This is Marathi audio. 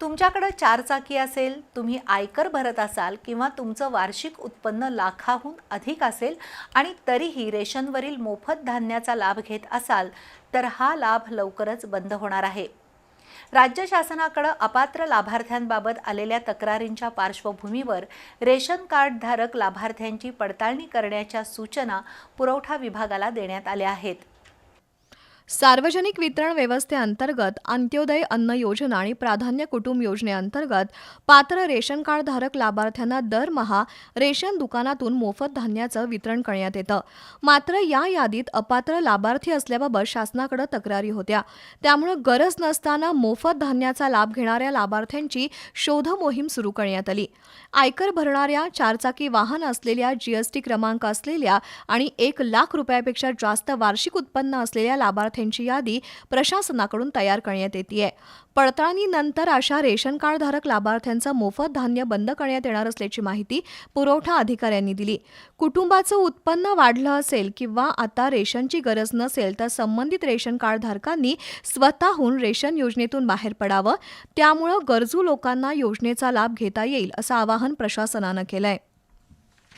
तुमच्याकडं चारचाकी असेल तुम्ही आयकर भरत असाल किंवा तुमचं वार्षिक उत्पन्न लाखाहून अधिक असेल आणि तरीही रेशनवरील मोफत धान्याचा लाभ घेत असाल तर हा लाभ लवकरच बंद होणार आहे. राज्य शासनाकडं अपात्र लाभार्थ्यांबाबत आलेल्या तक्रारींच्या पार्श्वभूमीवर रेशन कार्डधारक लाभार्थ्यांची पडताळणी करण्याच्या सूचना पुरवठा विभागाला देण्यात आल्या आहेत. सार्वजनिक वितरण व्यवस्थेअंतर्गत अंत्योदय अन्न योजना आणि प्राधान्य कुटुंब योजनेअंतर्गत पात्र रेशन कार्डधारक लाभार्थ्यांना दरमहा रेशन दुकानातून मोफत धान्याचं वितरण करण्यात येतं. मात्र या यादीत अपात्र लाभार्थी असल्याबाबत शासनाकडे तक्रारी होत्या. त्यामुळं गरज नसताना मोफत धान्याचा लाभ घेणाऱ्या लाभार्थ्यांची शोध मोहीम सुरू करण्यात आली. आयकर भरणाऱ्या चारचाकी वाहन असलेल्या जीएसटी क्रमांक असलेल्या आणि एक लाख रुपयापेक्षा जास्त वार्षिक उत्पन्न असलेल्या लाभार्थी लाभार्थ्यांची यादी प्रशासनाकडून तयार करण्यात येते पडताळणीनंतर अशा रेशन कार्डधारक लाभार्थ्यांचं मोफत धान्य बंद करण्यात येणार असल्याची माहिती पुरवठा अधिकाऱ्यांनी दिली. कुटुंबाचं उत्पन्न वाढलं असेल किंवा आता रेशनची गरज नसेल तर संबंधित रेशन कार्डधारकांनी स्वतःहून रेशन योजनेतून बाहेर पडावं. त्यामुळं गरजू लोकांना योजनेचा लाभ घेता येईल असं आवाहन प्रशासनानं केलंय.